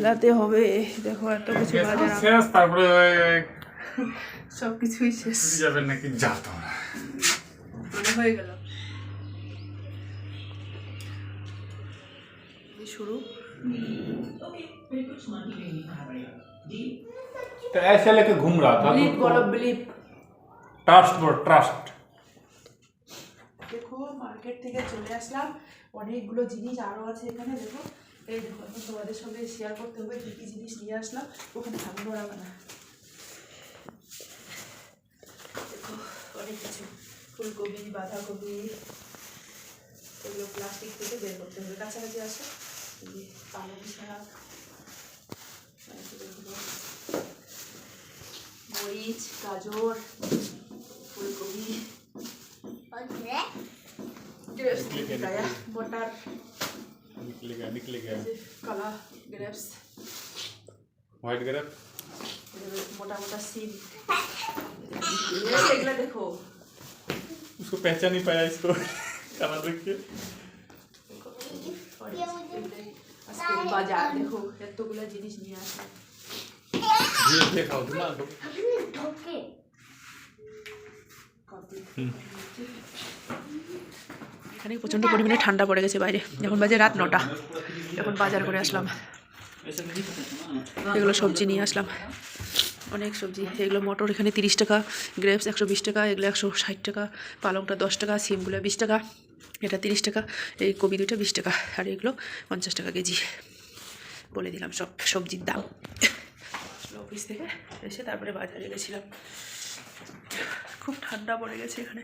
মিলাতে হবে দেখো এত কিছু বাজার আম- শেষ তারপরে সব কিছুই শেষ চুরি যাবেন নাকি যা তোমরা মানে হয়ে গেল এই শুরু तो ऐसे लेके घूम रहा था ব্লিপ বলো ব্লিপ ट्रस्ट बोल ट्रस्ट দেখো মার্কেট থেকে চলে আসলাম অনেকগুলো জিনিস আরও আছে এখানে দেখো এই দেখো এখন তোমাদের সঙ্গে শেয়ার করতে হবে কী কী জিনিস নিয়ে আসলাম ওখানে থাকব আমার। না দেখো অনেক কিছু। ফুলকপি বাঁধাকপি এগুলো প্লাস্টিক থেকে বের করতে হবে। কাছাকাছি আসে। পালং শাক মানে মরিচ গাজর ফুলকপি। বটার निकलेगा निकलेगा काला ग्रेप्स व्हाइट ग्रेप मोटा मोटा सीम এগুলা দেখো उसको पहचान नहीं पाया इसको कलर देख के আজকে বাজার দেখো এতগুলো জিনিস নিয়ে আসলাম ये देखाओ दिमाग को এখানে প্রচণ্ড পরিমাণে ঠান্ডা পড়ে গেছে বাইরে। এখন বাজে রাত নটা। এখন বাজার করে আসলাম। এগুলো সবজি নিয়ে আসলাম। অনেক সবজি। এগুলো মটর এখানে তিরিশ টাকা, গ্রেপস একশো বিশ টাকা, এগুলো একশো ষাট টাকা, পালংটা দশ টাকা, সিমগুলো বিশ টাকা, এটা তিরিশ টাকা, এই কবি দুইটা বিশ টাকা, আর এগুলো পঞ্চাশ টাকা কেজি। বলে দিলাম সব সবজির দাম। অফিস থেকে, এসে তারপরে বাজারে গেছিলাম। খুব ঠান্ডা পড়ে গেছে এখানে।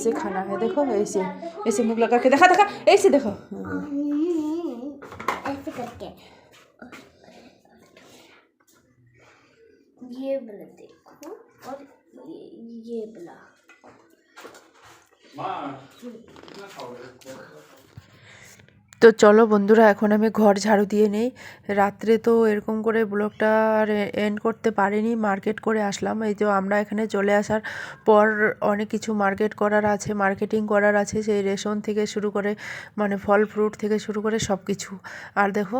ऐसे खाना है देखो ऐसे ऐसे मुंह लगा के देखा देखा ऐसे देखो ऐसे करके ये वाला देखो और ये ये वाला তো চলো বন্ধুরা, এখন আমি ঘর ঝাড়ু দিয়ে নেই। রাত্রে তো এরকম করে ব্লগটা এন্ড করতে পারিনি মার্কেট করে আসলাম। এই তো আমরা এখানে চলে আসার পর অনেক কিছু মার্কেট করার আছে মার্কেটিং করার আছে, সেই রেশন থেকে শুরু করে মানে ফল ফ্রুট থেকে শুরু করে সব কিছু আর দেখো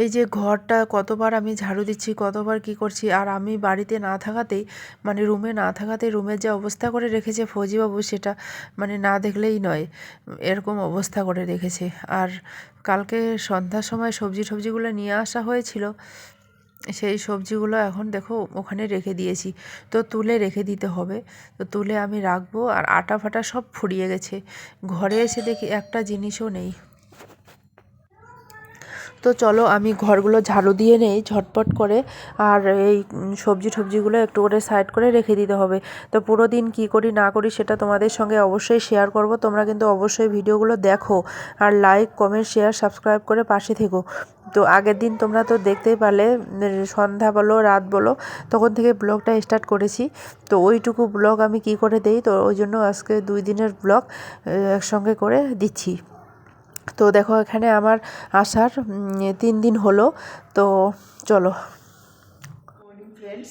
এই যে ঘরটা কতবার আমি ঝাড়ু দিচ্ছি, কতবার কি করছি, আর আমি বাড়িতে না থাকাতেই মানে রুমে না থাকাতেই রুমের যে অবস্থা করে রেখেছে ফৌজিবাবু সেটা মানে না দেখলেই নয়, এরকম অবস্থা করে রেখেছে। আর কালকে সন্ধ্যার সময় সবজি টবজিগুলো নিয়ে আসা হয়েছিল, সেই সবজিগুলো এখন দেখো ওখানে রেখে দিয়েছি। তো তুলে রেখে দিতে হবে, তো তুলে আমি রাখব, আর আটা ফাটা সব ফুরিয়ে গেছে। ঘরে এসে দেখি একটা জিনিসও নেই। তো চলো আমি ঘরগুলো ঝাড়ু দিয়ে নেই, ঝটপট করে। আর এই সবজি টবজিগুলো একটু করে সাইড করে রেখে দিতে হবে। তো পুরো দিন কী করি না করি সেটা তোমাদের সঙ্গে অবশ্যই শেয়ার করব। তোমরা কিন্তু অবশ্যই ভিডিওগুলো দেখো। আর লাইক কমেন্ট শেয়ার সাবস্ক্রাইব করে পাশে থেকো। তো আগের দিন তোমরা তো দেখতেই পারলে, সন্ধ্যা বলো, রাত বলো, তখন থেকে ব্লগটা স্টার্ট করেছি। তো ওইটুকু ব্লগ আমি কি করে দেই? তো ওই জন্য আজকে দুই দিনের ব্লগ একসঙ্গে করে দিচ্ছি। তো দেখো এখানে আমার আসার তিন দিন হলো, তো চলো। মর্নিং ফ্রেন্ডস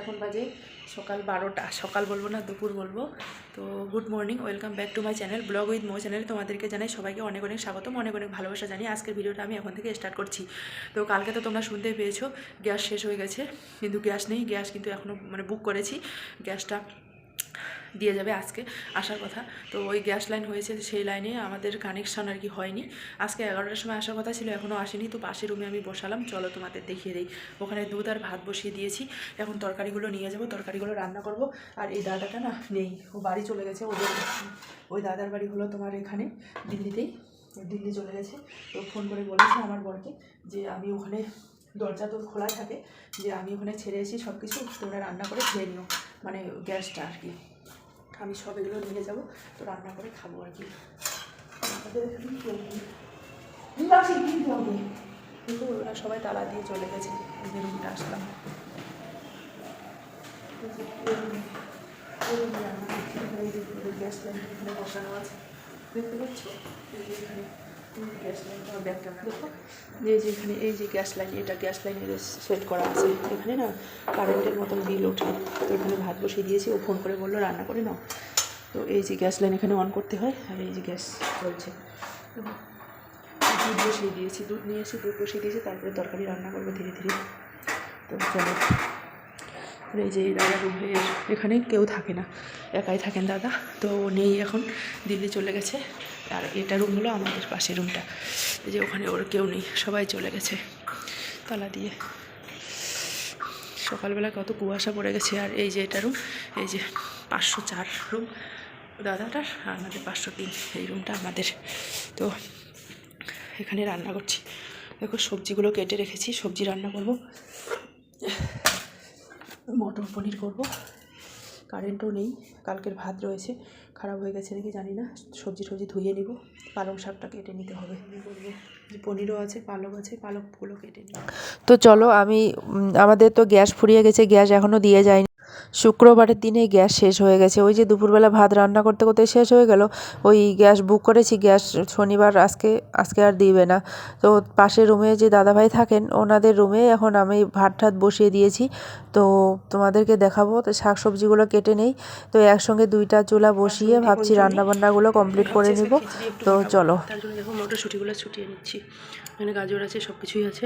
এখন বাজে সকাল বারোটা। সকাল বলব না, দুপুর বলব। তো good morning welcome back to my channel vlog with Md channel তোমাদেরকে জানাই সবাইকে অনেক অনেক স্বাগতম, অনেক অনেক ভালোবাসা জানিয়ে আজকের ভিডিওটা আমি এখন থেকে স্টার্ট করছি। তো কালকে তো তোমরা শুনতেই পেয়েছ, গ্যাস শেষ হয়ে গেছে, কিন্তু গ্যাস নেই, গ্যাস কিন্তু এখনও মানে বুক করেছি। গ্যাসটা দিয়ে যাবে আজকে আসার কথা। তো ওই গ্যাস লাইন হয়েছে সেই লাইনে আমাদের কানেকশান আর কি হয়নি। আজকে এগারোটার সময় আসার কথা ছিল এখনও আসেনি। তো পাশের রুমে আমি বসালাম, চলো তোমাদের দেখিয়ে দিই। ওখানে দুধ আর ভাত বসিয়ে দিয়েছি। এখন তরকারিগুলো নিয়ে যাব, তরকারিগুলো রান্না করব। আর এই দাদাটা না নেই, ও বাড়ি চলে গেছে, ওদের ওই দাদার বাড়ি হলো তোমার এখানে, দিল্লিতেই। দিল্লি চলে গেছে। তো ফোন করে বলেছে আমার বরকে যে আমি ওখানে দরজা তো খোলা থাকে, যে আমি ওখানে ছেড়ে এসেছি সব কিছু তোমরা রান্না করে খেয়ে নিও। মানে গ্যাসটা আর কি। আমি সব এগুলো নিয়ে যাব তো রান্না করে খাব আর কি কিনতে ওরা সবাই তালা দিয়ে চলে গেছে ওদের রুমটা আসলাম গ্যাস লাইন বসানো আছে দেখতে পাচ্ছ গ্যাস লাইন ব্যাগটা দেখো যে এখানে এই যে গ্যাস লাইন এটা গ্যাস লাইনের সেট করা আছে এখানে না কারেন্টের মতন বিল ওঠে। তো এখানে ভাত বসিয়ে দিয়েছি, ও ফোন করে বলল, রান্না করে নাও। তো এই যে গ্যাস লাইন এখানে অন করতে হয়, আর এই যে গ্যাস চলছে দুধ বসিয়ে দিয়েছি, দুধ নিয়ে এসে দুধ বসিয়ে দিয়েছি, তারপরে তরকারি রান্না করব ধীরে ধীরে। তো চলো। এই যে দাদা রুমে এখানে কেউ থাকে না, একাই থাকেন দাদা। তো নেই এখন, দিল্লি চলে গেছে। আর এটা রুম হলো আমাদের পাশের রুমটা এই যে ওখানে ওর কেউ নেই, সবাই চলে গেছে তালা দিয়ে। সকালবেলা কত কুয়াশা পড়ে গেছে, আর এই যে এটা রুম এই যে পাঁচশো চার রুম দাদাটার আর আমাদের পাঁচশো তিন, এই রুমটা আমাদের। তো এখানে রান্না করছি। দেখো সবজিগুলো কেটে রেখেছি, সবজি রান্না করব। মটর পনির করব। কারেন্টও নেই, কালকের ভাত রয়েছে। খারাপ হয়ে গেছে নাকি জানি না, সবজি টবজি ধুয়ে নিব, পালং শাকটা কেটে নিতে হবে। পনিরও আছে পালক আছে পালকগুলো কেটে নিব। তো চলো আমি আমাদের তো গ্যাস ফুরিয়ে গেছে, গ্যাস এখনও দিয়ে যায়নি। শুক্রবারের দিনে গ্যাস শেষ হয়ে গেছে। ওই যে দুপুরবেলা ভাত রান্না করতে করতে শেষ হয়ে গেল ওই গ্যাস বুক করেছি গ্যাস শনিবার আজকে আজকে আর দিবে না। তো পাশের রুমে যে দাদাভাই থাকেন ওনাদের রুমে এখন আমি ভাত ঠাত বসিয়ে দিয়েছি। তো তোমাদেরকে দেখাবো তো শাক সবজিগুলো কেটে নেই। তো একসঙ্গে দুইটা চুলা বসিয়ে ভাবছি রান্না বান্নাগুলো কমপ্লিট করে নিব। তো চলো। তার জন্য দেখো মটরশুঁটিগুলো ছুটিয়ে নিচ্ছি। এখানে গাজর আছে সব কিছুই আছে।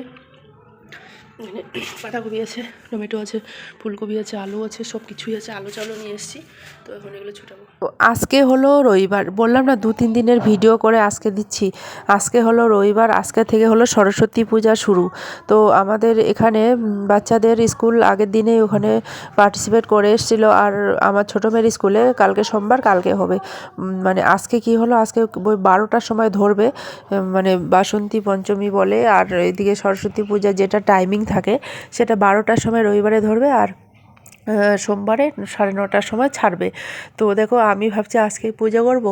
এখানে বাঁধাকপি আছে, টমেটো আছে, ফুলকপি আছে, আলু আছে সব কিছুই আছে। আলু চালু নিয়ে এসেছি, তো এখন এগুলো ছুটাবো। আজকে হলো রবিবার, বললাম না দু তিন দিনের ভিডিও করে আজকে দিচ্ছি। আজকে হলো রবিবার, আজকে থেকে হলো সরস্বতী পূজা শুরু। তো আমাদের এখানে বাচ্চাদের স্কুল আগের দিনেই ওখানে পার্টিসিপেট করে এসেছিল, আর আমার ছোটো মেয়ের স্কুলে কালকে সোমবার, কালকে হবে। মানে আজকে কি হলো? আজকে ওই বারোটার সময় ধরবে মানে বাসন্তী পঞ্চমী বলে, আর এদিকে সরস্বতী পূজা যেটা টাইমিং থাকে। সেটা বারোটার সময় রবিবারে ধরবে আর সোমবারে সাড়ে নটার সময় ছাড়বে। তো দেখো, আমি ভাবছি আজকেই পূজা করব।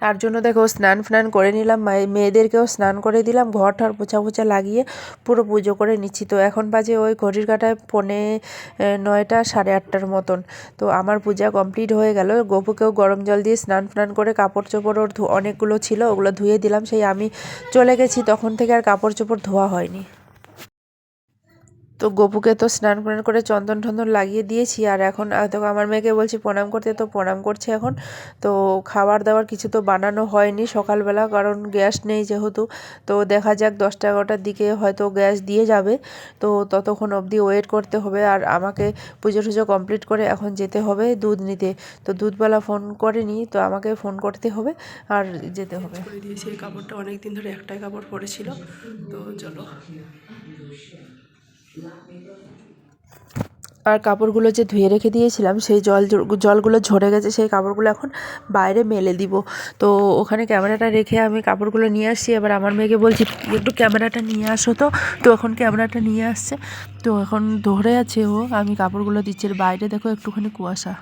তার জন্য দেখো, স্নান ফ্নান করে নিলাম। মায়ে- মেয়েদেরকেও স্নান করে দিলাম, ঘর ঠর পোছা পোছা লাগিয়ে পুরো পুজো করে নিচ্ছি। তো এখন বাজে ওই ঘড়ির কাটায় পৌনে নয়টা সাড়ে আটটার মতন। তো আমার পূজা কমপ্লিট হয়ে গেল। গপুকেও গরম জল দিয়ে স্নান ফ্নান করে কাপড় চোপড় ওর অনেকগুলো ছিল, ওগুলো ধুয়ে দিলাম। সেই আমি চলে গেছি, তখন থেকে আর কাপড় চোপড় ধোয়া হয়নি। তো গপুকে তো স্নান ফ্নান করে চন্দন টন্দন লাগিয়ে দিয়েছি, আর এখন তো আমার মেয়েকে বলছি প্রণাম করতে, তো প্রণাম করছে এখন। তো খাবার দাবার কিছু তো বানানো হয়নি সকালবেলা, কারণ গ্যাস নেই যেহেতু। তো দেখা যাক দশটা এগারোটার দিকে হয়তো গ্যাস দিয়ে যাবে। তো ততক্ষণ অবধি ওয়েট করতে হবে, আর আমাকে পুজো টুজো কমপ্লিট করে এখন যেতে হবে দুধ নিতে। তো দুধবেলা ফোন করেনি, তো আমাকে ফোন করতে হবে, আর যেতে হবে। দিয়েছি এই কাপড়টা অনেক দিন ধরে একটাই কাপড় পরেছিল। তো চলো। আর কাপড়গুলো যে ধুয়ে রেখে দিয়েছিলাম সেই জল জলগুলো ঝরে গেছে সেই কাপড়গুলো এখন বাইরে মেলে দিব তো ওখানে ক্যামেরাটা রেখে আমি কাপড়গুলো নিয়ে আসছি এবার আমার মেয়েকে বলছি একটু ক্যামেরাটা নিয়ে আসো তো তো এখন ক্যামেরাটা নিয়ে আসছে তো এখন ধরে আছে ও আমি কাপড়গুলো দিচ্ছি আর বাইরে দেখো একটুখানি কুয়াশা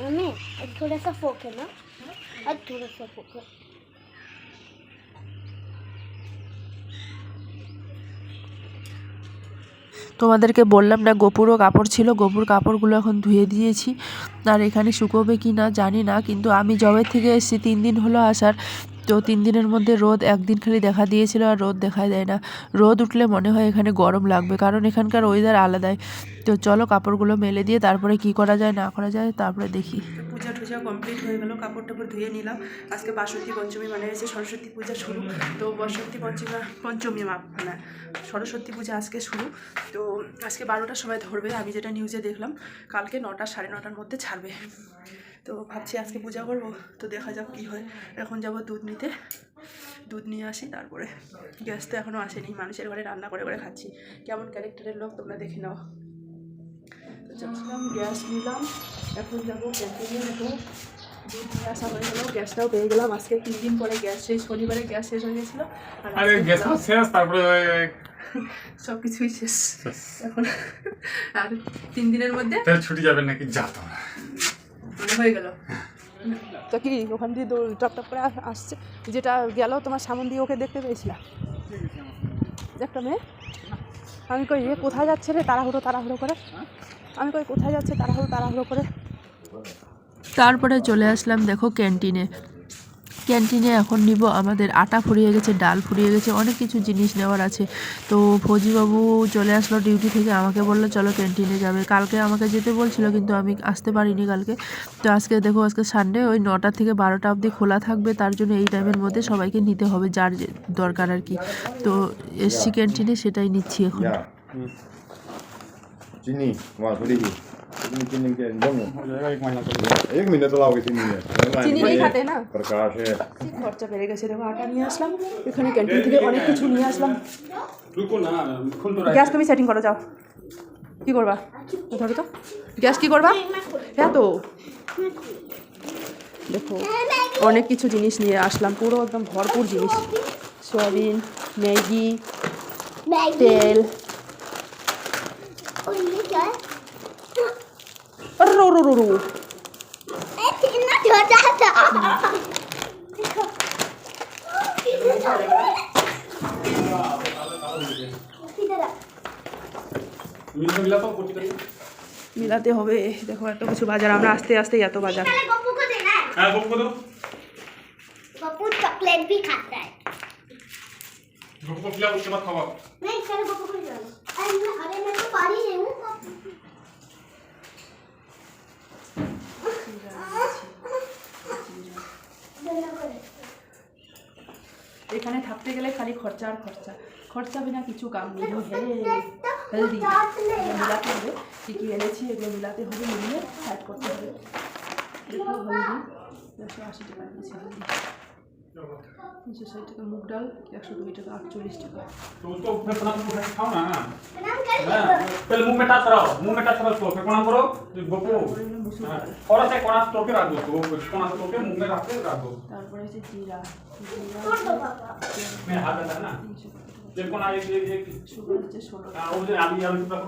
मम्मी अब थोड़ा सा फोक है ना अब थोड़ा सा फोक है তোমাদেরকে বললাম না, গোপুরও কাপড় ছিল, গোপুর কাপড়গুলো এখন ধুয়ে দিয়েছি। আর এখানে শুকোবে কি না জানি না, কিন্তু আমি জবে থেকে এসেছি, তিন দিন হলো আসার। তো তিন দিনের মধ্যে রোদ একদিন খালি দেখা দিয়েছিল আর রোদ দেখা দেয় না। রোদ উঠলে মনে হয় এখানে গরম লাগবে, কারণ এখানকার ওয়েদার আলাদাই। তো চলো কাপড়গুলো মেলে দিয়ে তারপরে কি করা যায়, না করা যায় তারপরে দেখি। পূজা টুজা কমপ্লিট হয়ে গেল, কাপড় টাপড় ধুয়ে নিলাম। আজকে বাসন্তী পঞ্চমী মানে হয়েছে সরস্বতী পূজা শুরু। তো বসন্তী পঞ্চমী পঞ্চমী মা মানে সরস্বতী পূজা আজকে শুরু। তো আজকে বারোটার সময় ধরবে, আমি যেটা নিউজে দেখলাম, কালকে নটা সাড়ে নটার মধ্যে ছাড়বে। তো ভাবছি আজকে পূজা করব তো দেখা যাক কী হয়। এখন যাব দুধ নিতে। দুধ নিয়ে আসি তারপরে গ্যাস তো এখনও আসেনি। মানুষের ঘরে রান্না করে করে খাচ্ছি। কেমন ক্যারেক্টারের লোক তোমরা দেখে নাও। তো চলছিলাম গ্যাস নিলাম। এখন যাব ক্যান্টিনে দেখো দুধ নিয়ে আসা হয়ে গেলো। গ্যাসটাও পেয়ে গেলাম। আজকে তিন দিন পরে গ্যাস শেষ শনিবারে গ্যাস শেষ হয়ে গেছিল। গ্যাস। শেষ তারপরে সব কিছুই শেষ। এখন আর তিন দিনের মধ্যে ছুটি যাবেন নাকি? যা তোমরা মানে হয়ে গেল। তো কি ওখান দিয়ে দৌড় টপ টপ করে আসছে। যেটা গেল তোমার সামন দিয়ে ওকে দেখতে পেয়েছিলাম। একটা মেয়ে। আমি কই এ কোথায় যাচ্ছে রে? তাড়াহুড়ো তাড়াহুড়ো করে। আমি কই কোথায় যাচ্ছে? তাড়াহুড়ো তাড়াহুড়ো করে। তারপরে চলে আসলাম দেখো ক্যান্টিনে। ক্যান্টিনে এখন নিব। আমাদের আটা ফুরিয়ে গেছে, ডাল ফুরিয়ে গেছে, অনেক কিছু জিনিস নেওয়ার আছে। তো ফৌজিবাবু চলে আসলো ডিউটি থেকে, আমাকে বলল, চলো ক্যান্টিনে যাবে। কালকে আমাকে যেতে বলছিল, কিন্তু আমি আসতে পারিনি কালকে। তো আজকে দেখো, আজকে সানডে ওই নটা থেকে বারোটা অবধি খোলা থাকবে, তার জন্য এই টাইমের মধ্যে সবাইকে নিতে হবে, যার দরকার আর কি। তো এসছি ক্যান্টিনে, সেটাই নিচ্ছি এখন। Ya. Sini, wah beli. Sini sini ke dong. एक महीना तो लाओगे sini ya. চিনি নেই খাতে না प्रकाश है খরচা বেড়ে গেছে দেখো আটা নিয়ে আসলাম এখানে ক্যান্টিন থেকে অনেক কিছু নিয়ে আসলাম রুকো না খুল তো গ্যাস তুমি সেটিং করো যাও কি করবা ধরো তো গ্যাস কি করবা হ্যাঁ তো দেখো অনেক কিছু জিনিস নিয়ে আসলাম পুরো একদম ভরপুর জিনিস সয়াবিন ম্যাগি मैगी তেল রো রো রো রো ए, इतना छोटा था किधर है? মিলতে মিলা তো করতে করতে মিলাতে হবে দেখো এত কিছু বাজার আমরা আস্তে আস্তে এত বাজার पहले गप्पू को देना है হ্যাঁ গপ্প করো गप्पू चॉकलेट भी खाता है গপ্প করলে उसके बाद খাওয়া नहीं पहले गप्पू को देना अरे मैं अरे मैं तो पारी नहीं हूँ এখানে থাকতে গেলে খালি খরচা আর খরচা। খরচা বিনা কিছু কাম নেই। হেলদি মিলাতে হবে। কী কী এনেছি এগুলো মিলাতে হবে। মিলিয়ে সাইড করতে হবে। দেখো হলদি। একশো আশি টাকা হলদি। ষাট টাকা মুগ একশো কুড়ি টাকা আটচল্লিশ টাকা। খাও না। হ্যাঁ, তাহলে মুখ মেটা ছড়াও মুখ মেটা ছড়াও তোকে প্রণাম করো। তুই বকু। করাতে করা তোকে রাখব তো কোনা তোকে মুখ মে রাখতে তারপরে হচ্ছে জিরা। মে হাত না? যে কোন আগে যে যে সুগার হচ্ছে ষোলো হ্যাঁ, ও যে টাকা।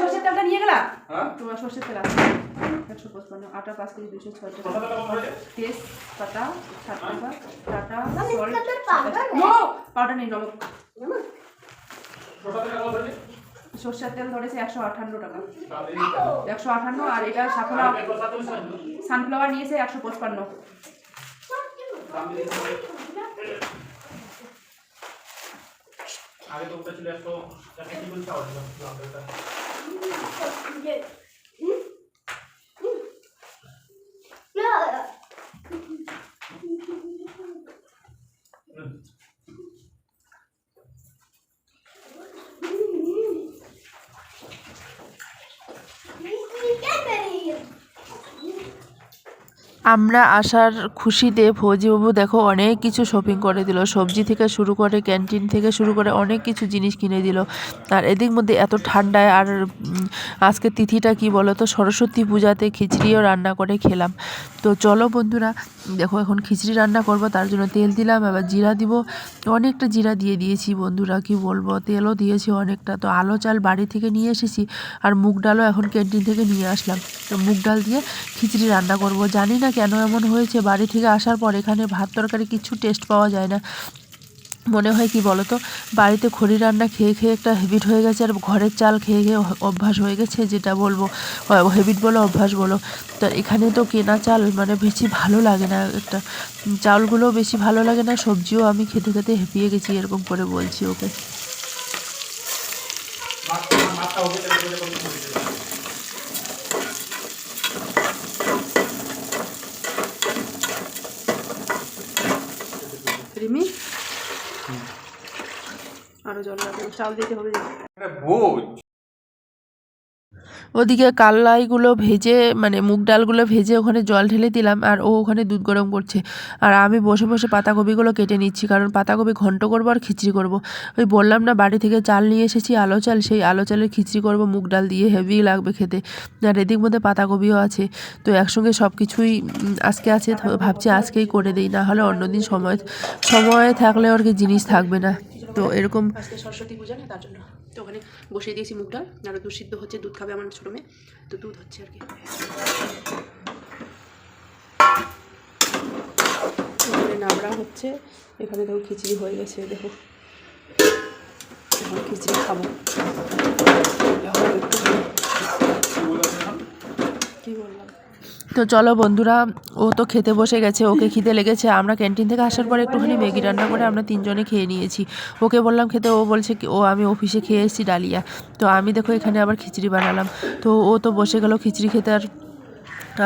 সর্ষের তেলটা নিয়ে গেলাম? তোমার সর্ষের তেল আছে। একশো পঁচপান্ন আটা পাঁচ কেজি দুশো ছয় টাকা। তেজপাতা পাতা সাত টাকা পাউডার নেই নমক। তেল ধরেছে একশো আঠান্ন টাকা। একশো আঠান্ন আর এটা সাফলা সানফ্লাওয়ার নিয়েছে একশো পঁচপান্ন। আগে তো ওটা ছিল একশো একটা কি বলছে ওটা না আমরা আসার খুশিতে ফৌজিবাবু দেখো অনেক কিছু শপিং করে দিল। সবজি থেকে শুরু করে ক্যান্টিন থেকে শুরু করে অনেক কিছু জিনিস কিনে দিল। আর এদিক মধ্যে এত ঠান্ডায় আর আজকে তিথিটা কি বলো তো সরস্বতী পূজাতে খিচড়িও রান্না করে খেলাম। তো চলো বন্ধুরা, দেখো এখন খিচড়ি রান্না করব, তার জন্য তেল দিলাম আবার জিরা দিব। অনেকটা জিরা দিয়ে দিয়েছি বন্ধুরা, কি বলব? তেলও দিয়েছি অনেকটা। তো আলো চাল বাড়ি থেকে নিয়ে এসেছি, আর মুগ ডালও এখন ক্যান্টিন থেকে নিয়ে আসলাম। তো মুগ ডাল দিয়ে খিচড়ি রান্না করব। জানি না কেন এমন হয়েছে? বাড়ি থেকে আসার পর এখানে ভাত তরকারি কিছু টেস্ট পাওয়া যায় না। মনে হয় কি বলো তো বাড়িতে খড়ি রান্না খেয়ে খেয়ে একটা হ্যাবিট হয়ে গেছে আর ঘরের চাল খেয়ে খেয়ে অভ্যাস হয়ে গেছে যেটা বলব। হ্যাবিট বলো অভ্যাস বলো। তো এখানে তো কেনা চাল মানে বেশি ভালো লাগে না একটা। উম, চাউলগুলোও বেশি ভালো লাগে না সবজিও আমি খেতে খেতে হেঁপিয়ে গেছি এরকম করে বলছি ওকে। আরও জল লাগবে চাল দিতে হবে ওদিকে কাল্লাইগুলো ভেজে মানে মুগ ডালগুলো ভেজে ওখানে জল ঢেলে দিলাম আর ও ওখানে দুধ গরম করছে। আর আমি বসে বসে পাতাকপিগুলো কেটে নিচ্ছি কারণ পাতাকপি ঘন্ট করব আর খিচড়ি করব। ওই বললাম না বাড়ি থেকে চাল নিয়ে এসেছি আলো চাল সেই আলো চালের খিচড়ি করব মুগ ডাল দিয়ে হেভি লাগবে খেতে। আর এদিক মধ্যে পাতাকপিও আছে। তো একসঙ্গে সব কিছুই আজকে আছে ভাবছি আজকেই করে দিই না হলে অন্যদিন সময় সময় থাকলে আর কি জিনিস থাকবে না। তো এরকম আজকে সরস্বতী পূজা না তার জন্য। তো ওখানে বসিয়ে দিয়েছি মুগ ডাল আর দুধ সিদ্ধ হচ্ছে দুধ খাবে আমার ছোটো মেয়ে। তো দুধ হচ্ছে আর কি। এখানে নাবড়া হচ্ছে। এখানে দেখো খিচড়ি হয়ে গেছে দেখো। খিচড়ি খাব। কি বললাম? তো চলো বন্ধুরা, ও তো খেতে বসে গেছে, ওকে খিদে লেগেছে। আমরা ক্যান্টিন থেকে আসার পরে একটুখানি ম্যাগি রান্না করে আমরা তিনজনে খেয়ে নিয়েছি। ওকে বললাম খেতে, ও বলছে কি, ও আমি অফিসে খেয়ে এসেছি ডালিয়া। তো আমি দেখো এখানে আবার খিচড়ি বানালাম। তো ও তো বসে গেল খিচড়ি খেতে আর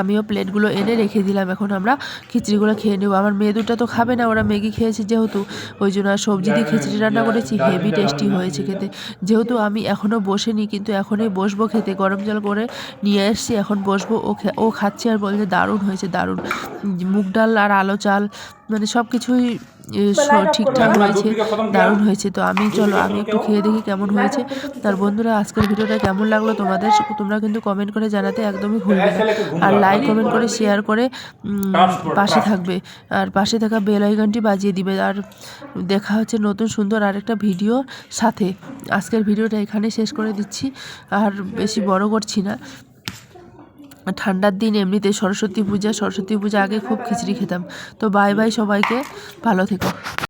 আমিও প্লেটগুলো এনে রেখে দিলাম। এখন আমরা খিচড়িগুলো খেয়ে নেব। আমার মেয়ে দুটো তো খাবে না, ওরা ম্যাগি খেয়েছে যেহেতু। ওই জন্য আর সবজি দিয়ে খিচড়ি রান্না করেছি, হেভি টেস্টি হয়েছে খেতে। যেহেতু আমি এখনও বসেনি, কিন্তু এখনই বসবো খেতে। গরম জল করে নিয়ে এসছি, এখন বসবো। ও ও খাচ্ছে আর বলছে দারুণ হয়েছে, দারুণ। মুগ ডাল আর আলো চাল মানে সব কিছুই ঠিকঠাক হয়েছে দারুণ হয়েছে তো। আমি চলো আমি একটু খেয়ে দেখি কেমন হয়েছে। তার বন্ধুরা আজকের ভিডিওটা কেমন লাগল তোমাদের? তোমরা কিন্তু কমেন্ট করে জানাতে একদমই ভুলবে না। আর লাইক কমেন্ট করে শেয়ার করে পাশে থাকবে। আর পাশে থাকা বেল আইকনটি বাজিয়ে দিবে। আর দেখা হচ্ছে নতুন সুন্দর আরেকটা ভিডিও সাথে। আজকের ভিডিওটা এখানে শেষ করে দিচ্ছি। আর বেশি বড় করছি না। ঠান্ডার দিন এমনিতে সরস্বতী পূজা সরস্বতী পূজা আগে খুব খিচড়ি খেতাম। তো বাই বাই সবাইকে, ভালো থেকো।